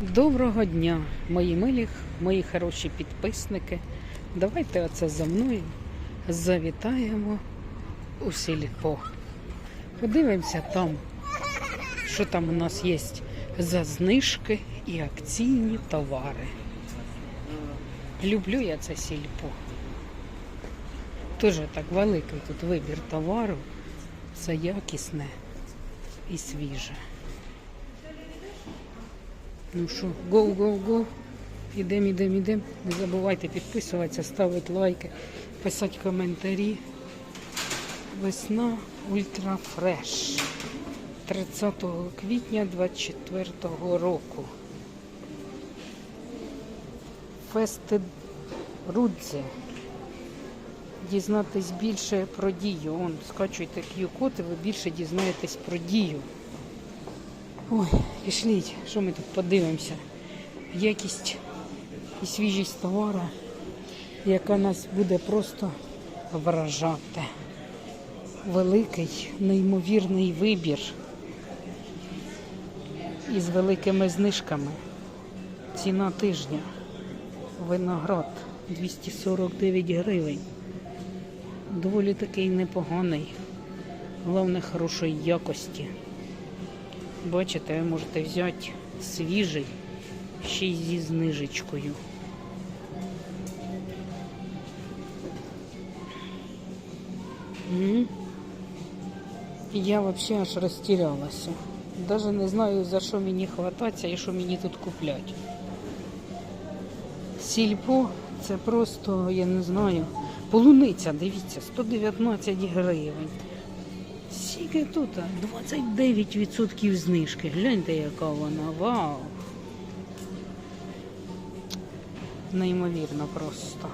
Доброго дня, мої милі, мої хороші підписники. Давайте оце за мною завітаємо у сільпо. Подивимося там, що там у нас є за знижки і акційні товари. Люблю я це сільпо. Дуже так великий тут вибір товару. Все якісне і свіже. Ну що, гоу, гоу, гоу. Ідемо, ідемо, ідемо. Не забувайте підписуватися, ставити лайки, писати коментарі. Весна Ультра Фреш. 30 квітня 24 року. Фести Рудзе. Дізнатись більше про дію. Он, скачуйте Q-код і ви більше дізнаєтесь про дію. Ой, пішліть, що ми тут подивимося. Якість і свіжість товару, яка нас буде просто вражати. Великий, неймовірний вибір із великими знижками. Ціна тижня. Виноград 249 гривень. Доволі такий непоганий. Головне хорошої якості. Бачите, ви можете взяти свіжий, ще й зі знижечкою. Я взагалі аж розтірялася. Даже не знаю, за що мені хвататися і що мені тут купляти. Сільпо це просто, я не знаю, полуниця, дивіться, 119 гривень. Скільки тут? 29% знижки. Гляньте, яка вона. Вау! Неймовірно просто.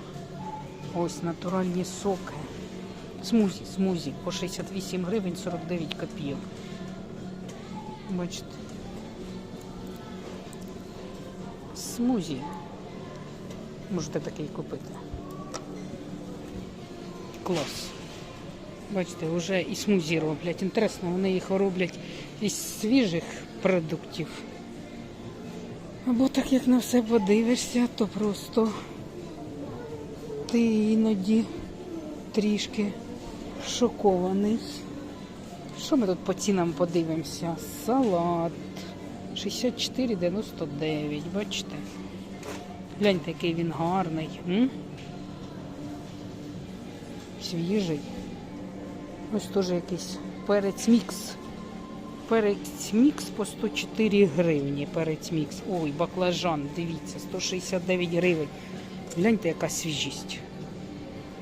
Ось натуральні соки. Смузі, смузі по 68 гривень 49 копійок. Бачите. Смузі. Можете такий купити. Клас. Бачите, вже і смузі роблять. Інтересно, вони їх роблять із свіжих продуктів. Або так як на все подивишся, то просто ти іноді трішки шокований. Що ми тут по цінам подивимося? Салат 64,99. Бачите? Гляньте, який він гарний. М? Свіжий. Ось теж якийсь перець мікс. Перець мікс по 104 гривні. Перець мікс. Ой, баклажан, дивіться, 169 гривень. Гляньте, яка свіжість.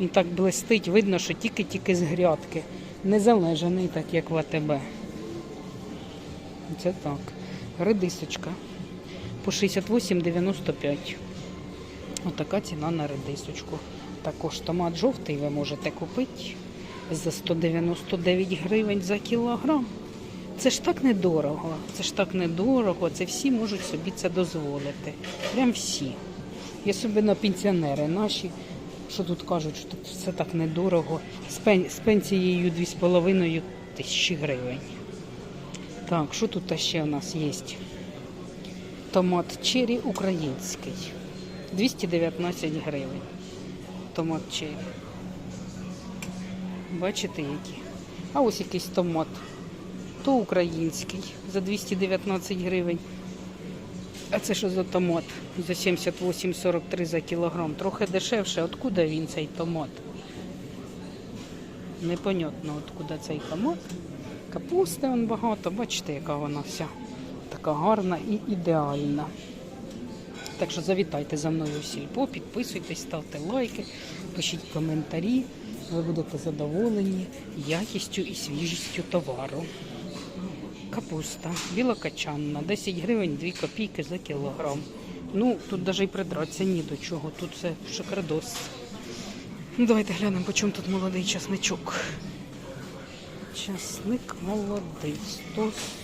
Він так блистить, видно, що тільки-тільки з грядки. Не залежаний, так як в АТБ. Це так. Редисочка. По 68,95. Отака ціна на редисочку. Також томат жовтий ви можете купити за 199 гривень за кілограм. Це ж так недорого. Це ж так недорого. Це всі можуть собі це дозволити. Прям всі. І особливо пенсіонери наші, що тут кажуть, що все так недорого. З пенсією 2,5 тисячі гривень. Так, що тут ще у нас є? Томат черрі український. 219 гривень. Томат черрі. Бачите які? А ось якийсь томат. То український за 219 гривень. А це що за томат? За 78,43 за кілограм. Трохи дешевше. Откуда він цей томат? Непонятно, откуда цей томат. Капусти он багато. Бачите, яка вона вся така гарна і ідеальна. Так що завітайте за мною в сільпо, підписуйтесь, ставте лайки, пишіть коментарі. Ви будете задоволені якістю і свіжістю товару. Капуста білокачанна, 10 гривень 2 копійки за кілограм. Ну, тут навіть і придратися ні до чого, тут це шикардос. Ну, давайте глянемо, по чому тут молодий часничок. Часник молодий,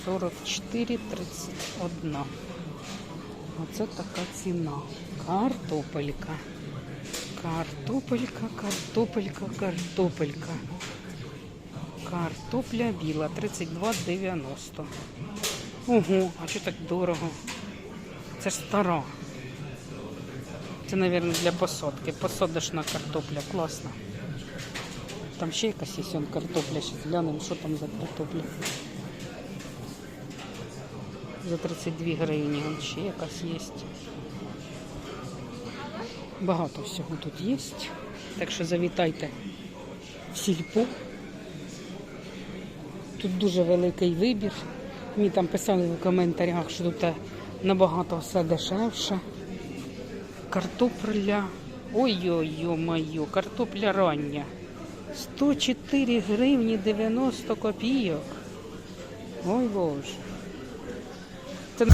144,31. Оце така ціна. Картопелька. Картопелька, картопелька, картопелька. Картопля біла 32,90. Ого, а що так дорого? Це ж стара. Це, мабуть, для посадки. Посадочна картопля. Класно. Там ще якась є картопля. Щас глянемо, що там за картопля. За 32 гривні. Ще якась є. Багато всього тут є. Так що завітайте в сільпо. Тут дуже великий вибір. Мені там писали в коментарях, що тут набагато все дешевше. Картопля. Ой-ой-ой, картопля рання. 104 гривні 90 копійок. Ой боже. Це...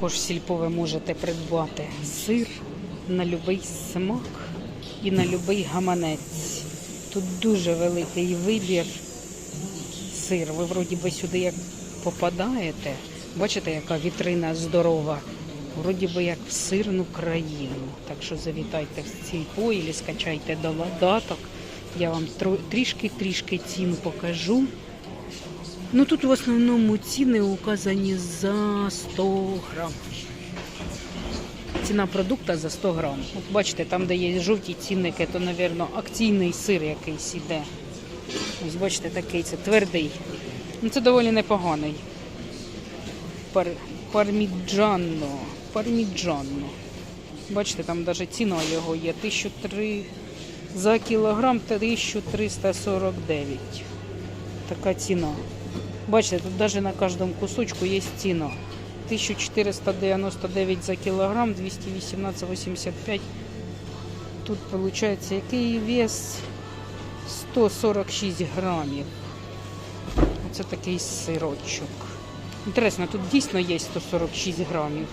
Також в сільпо ви можете придбати сир на будь-який смак і на будь-який гаманець. Тут дуже великий вибір сир. Ви вроді би сюди як попадаєте. Бачите, яка вітрина здорова. Вроді би як в сирну країну. Так що завітайте в сільпо і скачайте додаток. Я вам трішки-трішки цін покажу. Ну тут в основному ціни указані за 100 грам. Ціна продукту за 100 грам. От бачите, там, де є жовті цінники, то, мабуть, акційний сир якийсь іде. Ось бачите, такий це твердий. Ну це доволі непоганий. Пар... Парміджанно. Парміджанно. Бачите, там навіть ціна його є. 1003 за кілограм 1349. Така ціна. Бачите, тут навіть на кожному кусочку є ціна. 1499 за кілограм, 218,85. Тут виходить, який вес 146 грамів. Оце такий сирочок. Інтересно, тут дійсно є 146 грамів.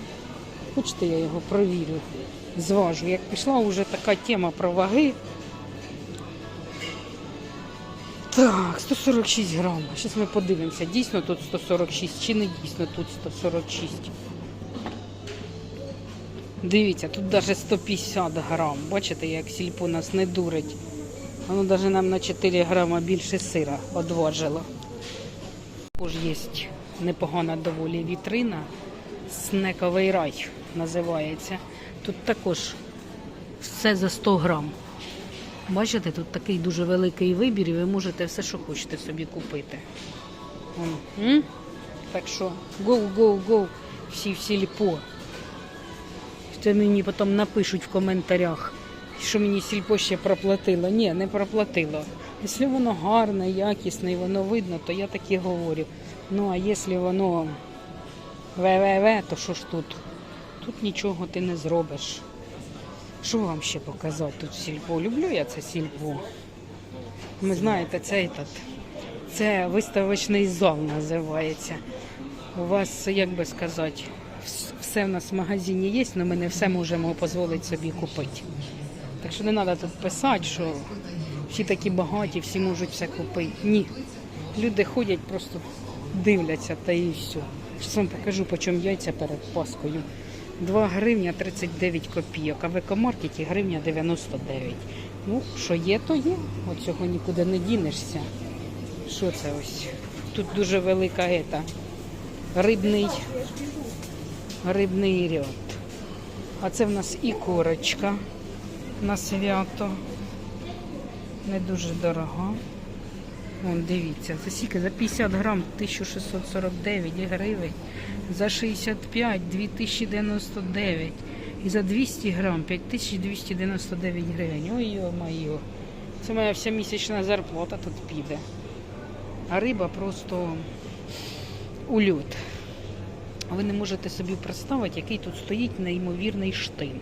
Хочете, я його провірю, зважу. Як пішла вже така тема про ваги. Так, 146 грам. Зараз ми подивимося, дійсно тут 146 чи не дійсно тут 146. Дивіться, тут навіть 150 грам. Бачите, як сільпо нас не дурить. Воно навіть нам на 4 грама більше сира одважило. Також є непогана доволі вітрина. Снековий рай називається. Тут також все за 100 грам. Бачите, тут такий дуже великий вибір, і ви можете все, що хочете собі купити. М? Так що, go, go, go. Всі в сільпо. Це мені потім напишуть в коментарях, що мені сільпо ще проплатило. Ні, не проплатило. Якщо воно гарне, якісне і воно видно, то я так і говорю. Ну а якщо воно ве-ве-ве, то що ж тут? Тут нічого ти не зробиш. Що вам ще показати тут сільпо? Люблю я це сільпо. Ви знаєте, це, этот, це виставочний зал називається. У вас, як би сказати, все в нас в магазині є, але ми не все можемо дозволити собі купити. Так що не треба тут писати, що всі такі багаті, всі можуть все купити. Ні. Люди ходять, просто дивляться та і все. Зараз вам покажу, по чому яйця перед Паскою. 2 гривня 39 копійок, а в екомаркеті гривня 99. Ну, що є, то є. От цього нікуди не дінешся. Що це ось? Тут дуже велика ета. Рибний, рибний ряд. А це в нас і корочка на свято. Не дуже дорога. Вон, дивіться, за скільки? За 50 грам 1649 гривень, за 65 2099 і за 200 грам 5299 гривень. Ой йо-моє. Це моя вся місячна зарплата тут піде. А риба просто ульот. Ви не можете собі представити, який тут стоїть неймовірний штин.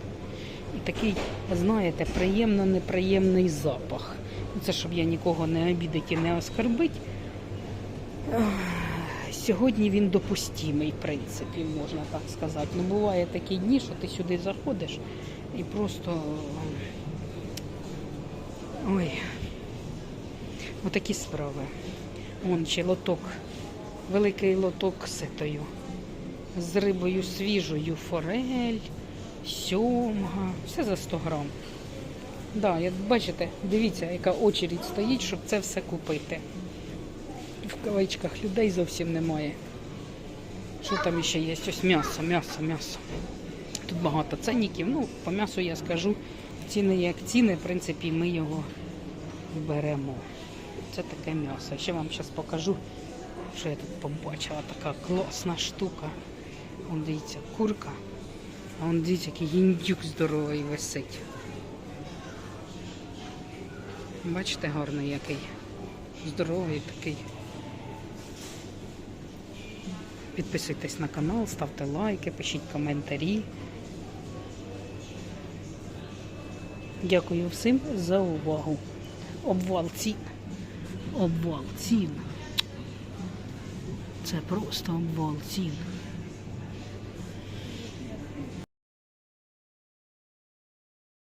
І такий, знаєте, приємно неприємний запах. Це щоб я нікого не обідати і не оскорбити. Сьогодні він допустимий, в принципі, можна так сказати. Ну, буває такі дні, що ти сюди заходиш і просто. Ой, отакі справи. Вон ще лоток, великий лоток ситою. З рибою свіжою, форель, сьомга, все за 100 грам. Да, як бачите, дивіться, яка очередь стоїть, щоб це все купити. В кавичках людей зовсім немає. Що там ще є? Ось м'ясо, м'ясо, м'ясо. Тут багато ценників. Ну, по м'ясу я скажу, ціни як ціни, в принципі, ми його беремо. Це таке м'ясо. Ще вам зараз покажу, що я тут побачила. Така класна штука. Вон дивіться, курка. А вон дивіться, який індюк здоровий висить. Бачите, гарний який. Здоровий такий. Підписуйтесь на канал, ставте лайки, пишіть коментарі. Дякую всім за увагу. Обвал цін. Обвал цін. Це просто обвал цін.